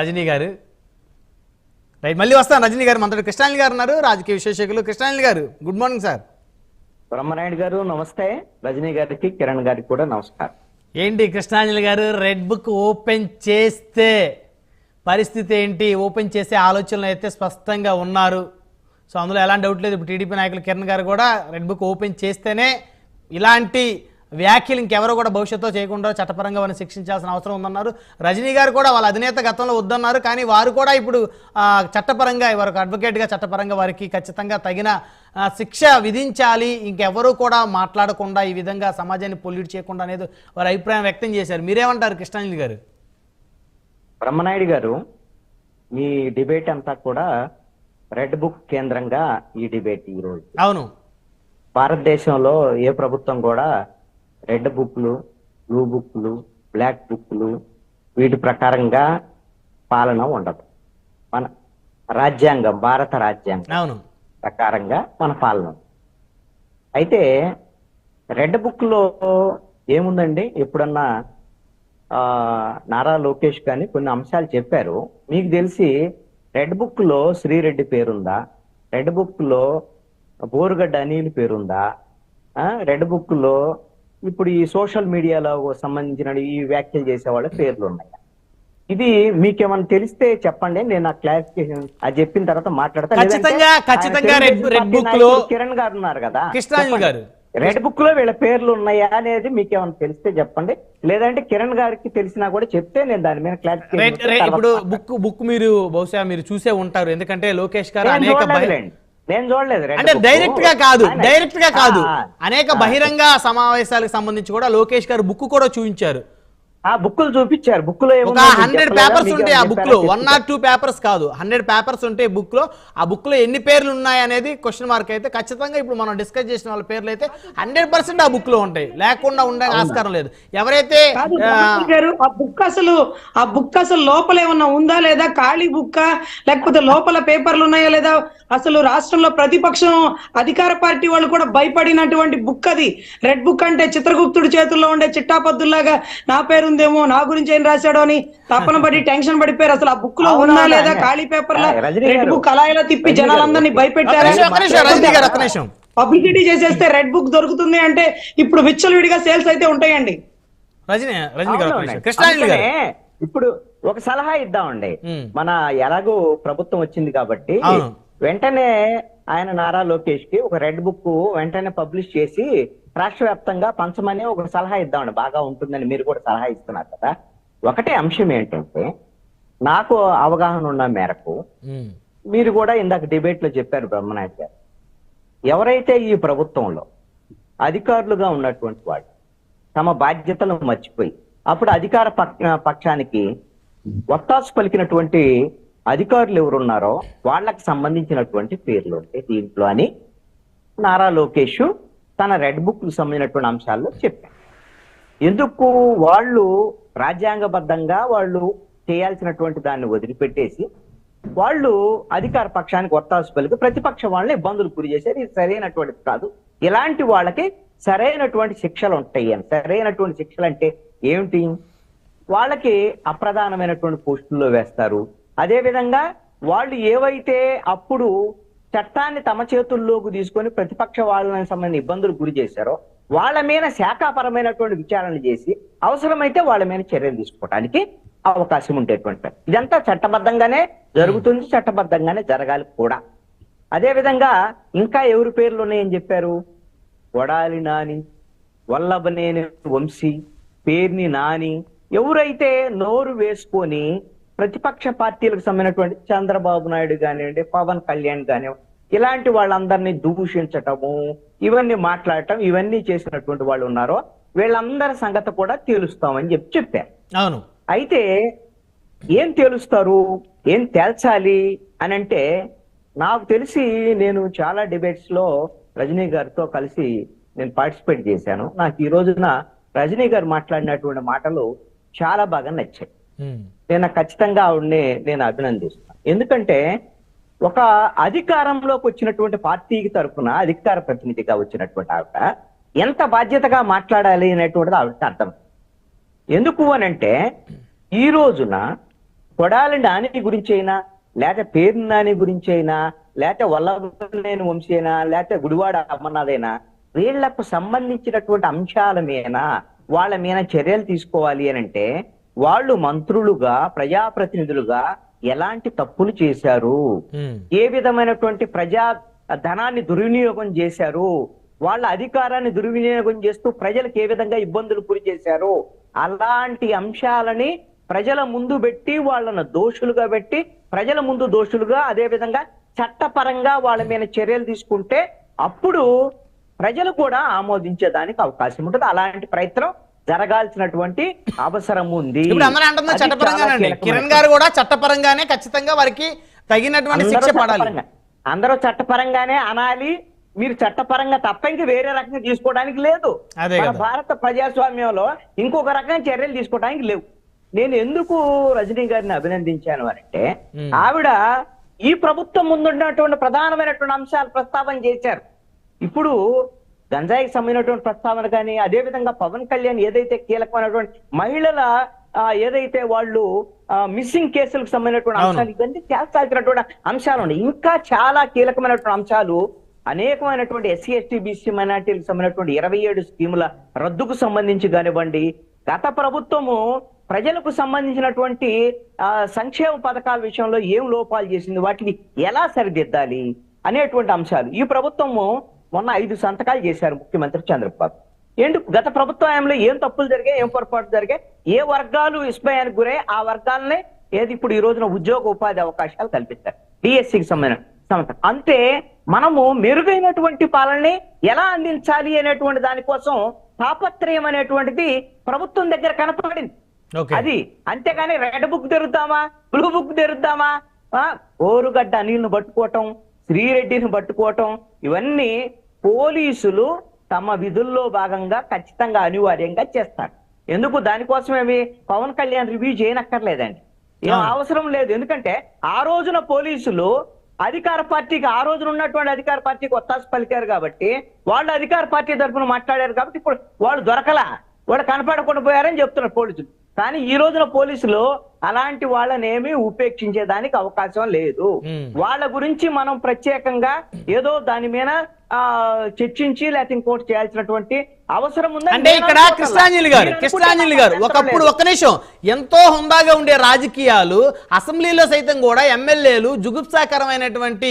రజనీ గారు. రైట్ మళ్ళీ వస్తాను. రజనీ గారు మనతో కృష్ణాని గారు ఉన్నారు. రాజకీయ విశేషకులు. కృష్ణాని గారు గుడ్ మార్నింగ్ సార్. బ్రహ్మనాయుడు గారు నమస్తే. రజనీ గారికి కిరణ్ గారికి కూడా నమస్కారం. ఏంటి కృష్ణాంజలి గారు రెడ్ బుక్ ఓపెన్ చేస్తే పరిస్థితి ఏంటి? ఓపెన్ చేసే ఆలోచనలు అయితే స్పష్టంగా ఉన్నారు. సో అందులో ఎలాంటి డౌట్ లేదు. ఇప్పుడు టీడీపీ నాయకులు కిరణ్ గారు కూడా రెడ్ బుక్ ఓపెన్ చేస్తేనే ఇలాంటి వ్యాఖ్యలు ఇంకెవరో కూడా భవిష్యత్తులో చేయకుండా చట్టపరంగా వారిని శిక్షించాల్సిన అవసరం ఉందన్నారు. రజనీ గారు కూడా వాళ్ళ అధినేత గతంలో వద్దన్నారు. కానీ వారు కూడా ఇప్పుడు చట్టపరంగా వారికి అడ్వకేట్గా చట్టపరంగా వారికి ఖచ్చితంగా తగిన శిక్ష విధించాలి. ఇంకెవరూ కూడా మాట్లాడకుండా ఈ విధంగా సమాజాన్ని పొల్యూట్ చేయకుండా అనేది వారి అభిప్రాయం వ్యక్తం చేశారు. మీరేమంటారు కృష్ణాంజలి గారు? బ్రహ్మనాయుడు గారు మీ డిబేట్ అంతా కూడా రెడ్ బుక్ కేంద్రంగా ఈ డిబేట్ ఈ రోజు అవును. భారతదేశంలో ఏ ప్రభుత్వం కూడా రెడ్ బుక్లు బ్లూ బుక్లు బ్లాక్ బుక్లు వీటి ప్రకారంగా పాలన ఉండదు. మన రాజ్యాంగం భారత రాజ్యాంగం ప్రకారంగా మన పాలన. అయితే రెడ్ బుక్లో ఏముందండి? ఎప్పుడన్నా నారా లోకేష్ కానీ కొన్ని అంశాలు చెప్పారు. మీకు తెలిసి రెడ్ బుక్లో శ్రీరెడ్డి పేరుందా? రెడ్ బుక్లో బోరుగడ్డ అనిల్ పేరుందా? ఆ, రెడ్ బుక్లో ఇప్పుడు ఈ సోషల్ మీడియాలో సంబంధించిన ఈ వ్యాఖ్యలు చేసే వాళ్ళ పేర్లు ఉన్నాయి. ఇది మీకేమైనా తెలిస్తే చెప్పండి నేను ఆ క్లారిఫికేషన్ అది చెప్పిన తర్వాత మాట్లాడతా. ఖచ్చితంగా, లేదంటే ఖచ్చితంగా ఆయన రెడ్- బుక్లో కిరణ్ గారు ఉన్నారు కదా. కృష్ణాంజలి గారు. రెడ్ బుక్లో వీళ్ళ పేర్లు ఉన్నాయా అనేది మీకు ఏమైనా తెలిస్తే చెప్పండి. లేదంటే కిరణ్ గారికి తెలిసినా కూడా చెప్తే నేను దాని మీద క్లారిఫికేషన్ ఇప్పుడు బుక్ బుక్ మీరు బహుశా మీరు చూసే ఉంటారు. ఎందుకంటే లోకేష్ గారు అనేక. నేను చూడలేదు అంటే. డైరెక్ట్గా కాదు డైరెక్ట్గా కాదు. అనేక బహిరంగ సమావేశాలకు సంబంధించి కూడా లోకేష్ గారు బుక్ కూడా చూపించారు. ఆ బుక్కులు చూపించారు. బుక్లో హండ్రెడ్? పేపర్స్ ఉంటాయి ఆ బుక్లో? వన్ ఆర్ టూ పేపర్స్ కాదు. హండ్రెడ్ పేపర్స్ ఉంటాయి బుక్లో ఆ బుక్లో ఎన్ని పేర్లు ఉన్నాయి అనేది క్వశ్చన్ మార్క్ అయితే ఖచ్చితంగా ఇప్పుడు మనం డిస్కస్ చేసిన వాళ్ళ పేర్లు అయితే హండ్రెడ్ పర్సెంట్ ఆ బుక్లో ఉంటాయి. లేకుండా ఉండే ఆస్కారం లేదు. ఎవరైతే ఆ, బుక్ అసలు ఆ బుక్ అసలు లోపల ఏమన్నా ఉందా లేదా? ఖాళీ బుక్క? లేకపోతే లోపల పేపర్లు ఉన్నాయా లేదా? అసలు రాష్ట్రంలో ప్రతిపక్షం అధికార పార్టీ వాళ్ళు కూడా భయపడినటువంటి బుక్ అది. రెడ్ బుక్ అంటే చిత్రగుప్తుడి చేతుల్లో ఉండే చిట్టాపద్దుల్లాగా నా పేరుందేమో నా గురించి ఏం రాశాడో అని తపన పడి టెన్షన్ పడిపోయారు అసలు ఆ బుక్లో అవునా, ఉందా లేదా. ఖాళీ పేపర్ల ఆ, రజనీ రెడ్. బుక్ అలా ఇలా తిప్పి. జనాలందరినీ భయపెట్టారా పబ్లిసిటీ చేసేస్తే రెడ్ బుక్ దొరుకుతుంది అంటే ఇప్పుడు విచ్చలవిడిగా సేల్స్ అయితే ఉంటాయండి రజనీ రజనీ గారు ఒక్క అవునవును. నిమిషం కృష్ణాంజలి గారు అందుకనే ఇప్పుడు ఒక సలహా ఇద్దామండి. మన ఎలాగో ప్రభుత్వం వచ్చింది కాబట్టి. వెంటనే ఆయన నారా లోకేష్కి ఒక రెడ్ బుక్ వెంటనే పబ్లిష్ చేసి రాష్ట్ర వ్యాప్తంగా పంచమని ఒక సలహా ఇద్దామండి. బాగా ఉంటుందని మీరు కూడా సలహా ఇస్తున్నారు కదా. ఒకటే అంశం ఏంటంటే నాకు అవగాహన ఉన్న మేరకు మీరు కూడా ఇందాక డిబేట్లో చెప్పారు బ్రహ్మనాయుడు గారు. ఎవరైతే ఈ ప్రభుత్వంలో అధికారులుగా ఉన్నటువంటి వాళ్ళు తమ బాధ్యతలను మర్చిపోయి అప్పుడు అధికార పక్ష- పక్షానికి ఒత్తాసు పలికినటువంటి అధికారులు ఎవరున్నారో వాళ్ళకి సంబంధించినటువంటి పేర్లు ఉంటాయి దీంట్లో అని నారా లోకేష్ తన రెడ్ బుక్ సంబంధించినటువంటి అంశాల్లో చెప్పారు. ఎందుకు వాళ్ళు రాజ్యాంగబద్ధంగా వాళ్ళు చేయాల్సినటువంటి దాన్ని వదిలిపెట్టేసి వాళ్ళు అధికార పక్షానికి ఒత్తాసు పలికి ప్రతిపక్ష వాళ్ళని ఇబ్బందులు గురి చేశారు. ఇది సరైనటువంటిది కాదు. ఇలాంటి వాళ్ళకి సరైనటువంటి శిక్షలు ఉంటాయి అని. సరైనటువంటి శిక్షలు అంటే ఏమిటి? వాళ్ళకి అప్రధానమైనటువంటి పోస్టుల్లో వేస్తారు. అదే విధంగా వాళ్ళు ఏవైతే అప్పుడు చట్టాన్ని తమ చేతుల్లోకి తీసుకొని ప్రతిపక్ష వాళ్ళని సంబంధించిన ఇబ్బందులు గురి చేశారో వాళ్ళ మీద శాఖాపరమైనటువంటి విచారణ చేసి అవసరమైతే వాళ్ళ మీద చర్యలు తీసుకోవడానికి అవకాశం ఉండేటువంటి ఇదంతా చట్టబద్ధంగానే జరుగుతుంది చట్టబద్ధంగానే జరగాలి కూడా. అదే విధంగా ఇంకా ఎవరి పేర్లు ఉన్నాయని చెప్పారు? వడాలి నాని వల్లభనేని వంశీ పేర్ని నాని ఎవరైతే నోరు వేసుకొని ప్రతిపక్ష పార్టీలకు సంబంధించినటువంటి చంద్రబాబు నాయుడు కానివ్వండి పవన్ కళ్యాణ్ కానివ్వండి ఇలాంటి వాళ్ళందరినీ దూషించటము ఇవన్నీ మాట్లాడటం ఇవన్నీ చేసినటువంటి వాళ్ళు ఉన్నారో వీళ్ళందరి సంగతి కూడా తేలుస్తామని చెప్పి చెప్పారు అవును. అయితే ఏం తేలుస్తారు? ఏం తేల్చాలి? అని అంటే నాకు తెలిసి నేను చాలా డిబేట్స్లో రజనీ గారితో కలిసి నేను పార్టిసిపేట్ చేశాను. నాకు ఈ రోజున రజనీ గారు మాట్లాడినటువంటి మాటలు చాలా బాగా నచ్చాయి. నేను ఖచ్చితంగా ఆవిడని నేను అభినందిస్తున్నాను. ఎందుకంటే ఒక అధికారంలోకి వచ్చినటువంటి పార్టీకి తరఫున అధికార ప్రతినిధిగా వచ్చినటువంటి ఆవిడ ఎంత బాధ్యతగా మాట్లాడాలి అనేటువంటిది ఆవిడకి అర్థం. ఎందుకు అనంటే ఈ రోజున కొడాలి నాని గురించి అయినా లేకపోతే పేరు నాని గురించి అయినా లేకపోతే వల్లభనేని వంశీ అయినా లేకపోతే గుడివాడ అమర్నాథ్ వీళ్ళకు సంబంధించినటువంటి అంశాల మీద వాళ్ళ మీద చర్యలు తీసుకోవాలి అని అంటే వాళ్ళు మంత్రులుగా ప్రజాప్రతినిధులుగా ఎలాంటి తప్పులు చేశారు. ఏ విధమైనటువంటి ప్రజా ధనాన్ని దుర్వినియోగం చేశారు? వాళ్ళ అధికారాన్ని దుర్వినియోగం చేస్తూ ప్రజలకు ఏ విధంగా ఇబ్బందులు గురి చేశారు? అలాంటి అంశాలని ప్రజల ముందు పెట్టి వాళ్ళను దోషులుగా పెట్టి ప్రజల ముందు దోషులుగా అదే విధంగా చట్టపరంగా వాళ్ళ మీద చర్యలు తీసుకుంటే అప్పుడు ప్రజలు కూడా ఆమోదించేదానికి అవకాశం ఉంటుంది. అలాంటి ప్రయత్నం జరగాల్సినటువంటి అవసరం ఉంది కిరణ్ గారు కూడా చట్టపరంగానే ఖచ్చితంగా వారికి తగినటువంటి శిక్ష పడాలి. అందరూ చట్టపరంగానే అనాలి. మీరు చట్టపరంగా తప్ప ఇంక వేరే రకంగా తీసుకోవడానికి లేదు. భారత ప్రజాస్వామ్యంలో ఇంకొక రకమైన చర్యలు తీసుకోవడానికి లేవు. నేను ఎందుకు రజనీ గారిని అభినందించాను అంటే. ఆవిడ ఈ ప్రభుత్వం ముందున్నటువంటి ప్రధానమైనటువంటి అంశాలు ప్రస్తావన చేశారు. ఇప్పుడు గంజాయికి సంబంధించినటువంటి ప్రస్తావన కానీ అదే విధంగా పవన్ కళ్యాణ్ ఏదైతే కీలకమైనటువంటి మహిళల ఏదైతే వాళ్ళు మిస్సింగ్ కేసులకు సంబంధించినటువంటి. అంశాలు ఇవన్నీ చేస్తాల్సినటువంటి అంశాలు ఉన్నాయి ఇంకా చాలా కీలకమైనటువంటి అంశాలు అనేకమైనటువంటి ఎస్సీ ఎస్టీ బీసీ మైనార్టీలకు సంబంధించినటువంటి ఇరవై ఏడు స్కీముల రద్దుకు సంబంధించి కానివ్వండి గత ప్రభుత్వము ప్రజలకు సంబంధించినటువంటి ఆ, సంక్షేమ పథకాల విషయంలో ఏం లోపాలు చేసింది వాటిని ఎలా సరిదిద్దాలి అనేటువంటి అంశాలు ఈ ప్రభుత్వము మొన్న ఐదు సంతకాలు చేశారు ముఖ్యమంత్రి చంద్రబాబు. ఎందుకు? గత ప్రభుత్వ హయాంలో ఏం తప్పులు జరిగాయి ఏం పొరపాటు జరిగాయి ఏ వర్గాలు విస్మయానికి గురై ఆ వర్గాలనే ఏది ఇప్పుడు ఈ రోజున ఉద్యోగ ఉపాధి అవకాశాలు కల్పిస్తారు? డిఎస్సికి సంబంధించిన సంస్థ. అంటే మనము మెరుగైనటువంటి పాలనని ఎలా అందించాలి అనేటువంటి దానికోసం తాపత్రయం అనేటువంటిది ప్రభుత్వం దగ్గర కనపడింది. అది అంతేగాని రెడ్ బుక్ తెరుద్దామా బ్లూ బుక్ తెరుద్దామా? ఓరుగడ్డ అనిల్ను పట్టుకోవటం శ్రీరెడ్డిని పట్టుకోవటం ఇవన్నీ పోలీసులు తమ విధుల్లో భాగంగా ఖచ్చితంగా అనివార్యంగా చేస్తారు. ఎందుకు? దానికోసమేమి? పవన్ కళ్యాణ్ రివ్యూ చేయనక్కర్లేదండి. ఏం. అవసరం లేదు. ఎందుకంటే ఆ రోజున పోలీసులు అధికార పార్టీకి ఆ రోజున ఉన్నటువంటి అధికార పార్టీకి ఒత్తాసు పలికారు కాబట్టి వాళ్ళు అధికార పార్టీ తరఫున మాట్లాడారు కాబట్టి ఇప్పుడు వాళ్ళు దొరకలా. వాళ్ళు కనపడకుండా పోయారని చెప్తున్నారు పోలీసులు. కానీ ఈ రోజున పోలీసులు అలాంటి వాళ్ళని ఏమీ ఉపేక్షించేదానికి అవకాశం లేదు. వాళ్ళ గురించి మనం ప్రత్యేకంగా ఏదో దాని మీద చర్చించి లేకపోతే ఇంకోటి చేయాల్సినటువంటి అవసరం ఉందని అంటే ఇక్కడ. కృష్ణాంజలి గారు కృష్ణాంజలి గారు ఒకప్పుడు. ఒక్క నిమిషం ఎంతో హుందాగా ఉండే రాజకీయాలు అసెంబ్లీలో సైతం కూడా ఎమ్మెల్యేలు జుగుప్సాకరమైనటువంటి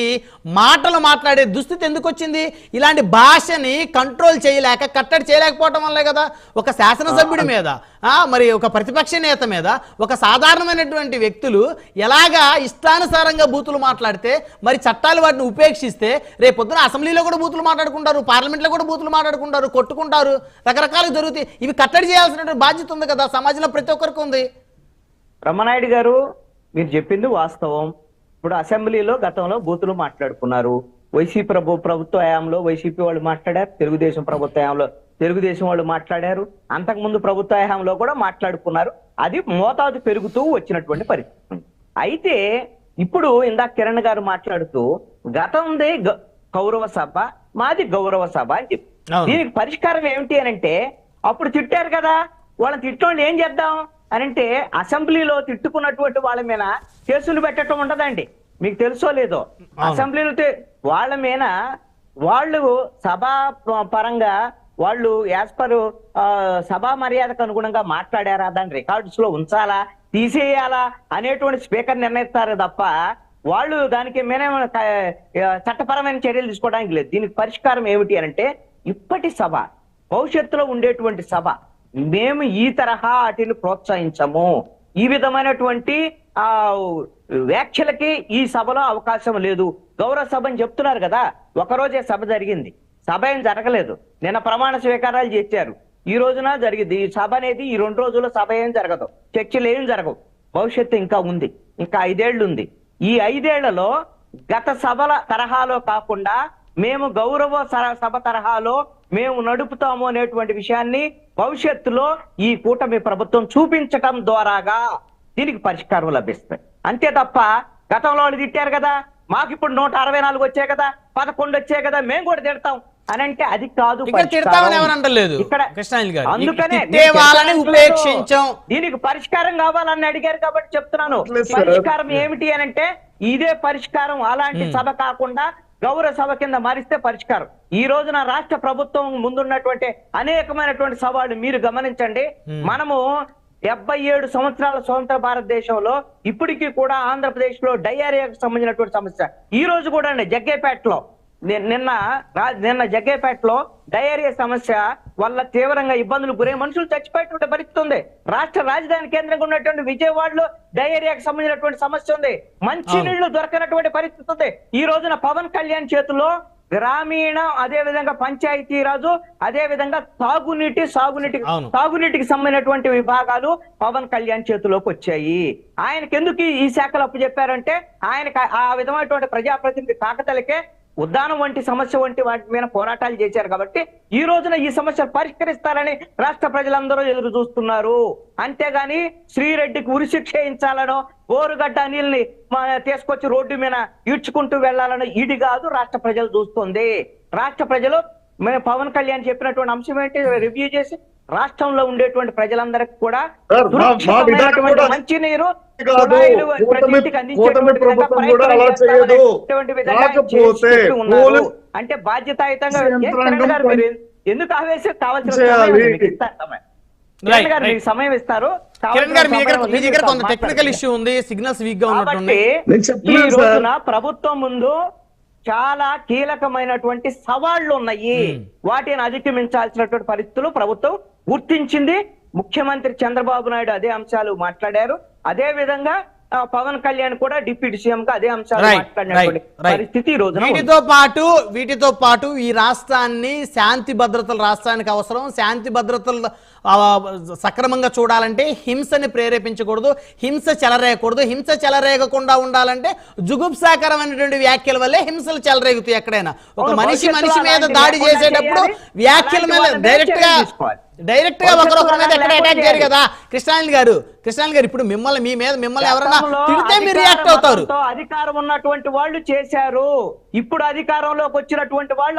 మాటలు మాట్లాడే దుస్థితి ఎందుకు వచ్చింది ఇలాంటి భాషని కంట్రోల్ చేయలేక కట్టడి చేయలేకపోవటం వల్లే కదా ఒక శాసనసభ్యుడి మీద మరి ఒక ప్రతిపక్ష నేత మీద ఒక సాధారణమైనటువంటి వ్యక్తులు ఎలాగా ఇష్టానుసారంగా బూతులు మాట్లాడితే మరి చట్టాలు వాటిని ఉపేక్షిస్తే రేపు పొద్దున అసెంబ్లీలో కూడా బూతులు మాట్లాడుకుంటారు పార్లమెంట్లో కూడా బూతులు మాట్లాడుకుంటారు కొట్టుకుంటారు రకరకాలు జరుగుతాయి. ఇవి కట్టడి చేయాల్సినటువంటి బాధ్యత ఉంది కదా సమాజంలో ప్రతి ఒక్కరికి ఉంది. రమణాయుడు గారు మీరు చెప్పింది వాస్తవం. ఇప్పుడు అసెంబ్లీలో గతంలో బూతులు మాట్లాడుకున్నారు. వైసీపీ ప్రభు ప్రభుత్వ హయాంలో వైసీపీ వాళ్ళు మాట్లాడారు తెలుగుదేశం ప్రభుత్వ హయాంలో తెలుగుదేశం వాళ్ళు మాట్లాడారు. అంతకుముందు ప్రభుత్వ హయాంలో కూడా మాట్లాడుకున్నారు. అది మోతాదు పెరుగుతూ వచ్చినటువంటి పరిస్థితి. అయితే ఇప్పుడు ఇందాక కిరణ్ గారు మాట్లాడుతూ గతందే ఉంది కౌరవ సభ మాది గౌరవ సభ అని చెప్పి. దీనికి పరిష్కారం ఏమిటి అని అంటే అప్పుడు తిట్టారు కదా వాళ్ళని తిట్టోళ్ళు ఏం చేద్దాం అని అంటే అసెంబ్లీలో తిట్టుకున్నటువంటి వాళ్ళ మీద కేసులు పెట్టడం ఉండదండి. మీకు తెలుసో లేదో. అసెంబ్లీలో వాళ్ళ మీద వాళ్ళు సభా పరంగా వాళ్ళు యాజ్ పర్ సభా మర్యాదకు అనుగుణంగా మాట్లాడారా దాన్ని రికార్డ్స్లో ఉంచాలా తీసేయాలా అనేటువంటి స్పీకర్ నిర్ణయిస్తారు తప్ప వాళ్ళు దానికి మేనే చట్టపరమైన చర్యలు తీసుకోవడానికి లేదు. దీనికి పరిష్కారం ఏమిటి అని అంటే ఇప్పటి సభ భవిష్యత్తులో ఉండేటువంటి సభ మేము ఈ తరహా వాటిని ప్రోత్సహించము. ఈ విధమైనటువంటి ఆ వ్యాఖ్యలకి ఈ సభలో అవకాశం లేదు. గౌరవ సభ అని చెప్తున్నారు కదా ఒకరోజే సభ జరిగింది. సభ ఏం జరగలేదు. నిన్న ప్రమాణ స్వీకారాలు చేశారు. ఈ రోజున జరిగింది. ఈ సభ అనేది ఈ రెండు రోజుల్లో సభ ఏం జరగదు. చర్చలు ఏం జరగవు. భవిష్యత్తు ఇంకా ఉంది. ఇంకా ఐదేళ్ళు ఉంది. ఈ ఐదేళ్ళలో గత సభల తరహాలో కాకుండా మేము గౌరవ స- సభ తరహాలో మేము నడుపుతాము అనేటువంటి విషయాన్ని భవిష్యత్తులో ఈ కూటమి ప్రభుత్వం చూపించటం ద్వారాగా దీనికి పరిష్కారం లభిస్తాయి. అంతే తప్ప గతంలో వాళ్ళు తిట్టారు కదా మాకు ఇప్పుడు నూట అరవై నాలుగు వచ్చాయి కదా పదకొండు వచ్చాయి కదా మేము కూడా తిడతాం. అని అంటే అది కాదు. తిడతామని ఎవరు అంటలేదు ఇక్కడ కృష్ణాయిల్ గారు. అందుకనే వాళ్ళని. ఉపేక్షించాం. దీనికి పరిష్కారం కావాలని అడిగారు కాబట్టి చెప్తున్నాను. పరిష్కారం ఏమిటి అని అంటే ఇదే పరిష్కారం అలాంటి సభ కాకుండా గౌరవ సభ కింద మారిస్తే పరిష్కారం. ఈ రోజున రాష్ట్ర ప్రభుత్వం ముందున్నటువంటి అనేకమైనటువంటి సవాళ్ళు మీరు గమనించండి. మనము డెబ్బై ఏడు సంవత్సరాల స్వతంత్ర భారతదేశంలో ఇప్పటికీ కూడా ఆంధ్రప్రదేశ్లో డయేరియాకు సంబంధించినటువంటి సమస్య. ఈ రోజు కూడా అండి జగ్గేపేటలో నిన్న నిన్న జగ్గేపేటలో డయేరియా సమస్య వల్ల తీవ్రంగా ఇబ్బందులు గురే మనుషులు చచ్చిపోయేటువంటి పరిస్థితి ఉంది. రాష్ట్ర రాజధాని కేంద్రంగా ఉన్నటువంటి విజయవాడలో డయేరియాకి సంబంధించినటువంటి సమస్య ఉంది. మంచి నీళ్ళు దొరకనటువంటి పరిస్థితి ఉంది. ఈ రోజున పవన్ కళ్యాణ్ చేతిలో గ్రామీణ అదే విధంగా పంచాయతీ రాజు అదే విధంగా తాగునీటి సాగునీటి. తాగునీటికి సంబంధించినటువంటి విభాగాలు పవన్ కళ్యాణ్ చేతిలోకి వచ్చాయి. ఆయనకి ఎందుకు ఈ శాఖలు అప్పు చెప్పారంటే ఆయనకు ఆ విధమైనటువంటి ప్రజాప్రతినిధి కాకతలకే ఉద్దానం వంటి సమస్య వంటి వాటి మీద పోరాటాలు చేశారు కాబట్టి ఈ రోజున ఈ సమస్య పరిష్కరిస్తారని రాష్ట్ర ప్రజలందరూ ఎదురు చూస్తున్నారు. అంతేగాని శ్రీరెడ్డికి ఉరిశిక్ష వేయించాలనో బోరుగడ్డ అనిల్ని తీసుకొచ్చి రోడ్డు మీద ఈడ్చుకుంటూ వెళ్ళాలనో ఇది కాదు రాష్ట్ర ప్రజలు చూస్తుంది. రాష్ట్ర ప్రజలు పవన్ కళ్యాణ్ చెప్పినటువంటి అంశం ఏంటి? రివ్యూ చేసి రాష్ట్రంలో ఉండేటువంటి ప్రజలందరికీ కూడా సార్, మా- మా విధానం సురక్షితమైనటువంటి కూడా మంచినీరు కాదు. కుళాయిలు ప్రతి కూటమి- ఇంటికి అందించేటువంటి కూటమి విధంగా ప్రభుత్వం కూడా ప్రయత్నం అలా చేస్తామని చేయదు. ఇటువంటి విధంగా ఆయన కాకపోతే చేస్తూ ఉన్నారు. పోలీస్ అంటే బాధ్యతాయుతంగా ఎందుకు ఆవేశం కావాల్సిన. సమయం ఇస్తారు కిరణ్ గారు మీ దగ్గర కావాల్సిన మీ దగ్గర సమయం కొంత ఉంది, టెక్నికల్. ఇష్యూ ఉంది సిగ్నల్స్ వీక్గా ఈ. రోజున ప్రభుత్వం ముందు చాలా కీలకమైనటువంటి సవాళ్ళు ఉన్నాయి వాటిని అధిగమించాల్సినటువంటి పరిస్థితులు ప్రభుత్వం గుర్తించింది ముఖ్యమంత్రి చంద్రబాబు నాయుడు అదే అంశాలు మాట్లాడారు. అదే విధంగా పవన్ కళ్యాణ్ కూడా డిప్యూటీ సీఎం గా అదే అంశాలు పరిస్థితి రోజున. వీటితో పాటు వీటితో పాటు ఈ రాష్ట్రాన్ని శాంతి భద్రతల రాష్ట్రానికి అవసరం. శాంతి భద్రతలు సక్రమంగా చూడాలంటే హింసని ప్రేరేపించకూడదు హింస చెలరేయకూడదు. హింస చెలరేగకుండా ఉండాలంటే జుగుప్సాకరమైనటువంటి వ్యాఖ్యల వల్లే హింసలు చెలరేగుతాయి ఎక్కడైనా. ఒక మనిషి మనిషి మీద దాడి చేసేటప్పుడు. వ్యాఖ్యల మీద మీద డైరెక్ట్గా ఒకరొకరి మీద ఎక్కడ అటాక్ చేయరు కదా. కృష్ణాని గారు కృష్ణాని గారు ఇప్పుడు మిమ్మల్ని మీ మీద మిమ్మల్ని ఎవరైనా తిడితే మీరు రియాక్ట్ అవుతారు. అధికారం ఉన్నటువంటి వాళ్ళు చేశారు. ఇప్పుడు అధికారంలోకి వచ్చినటువంటి వాళ్ళు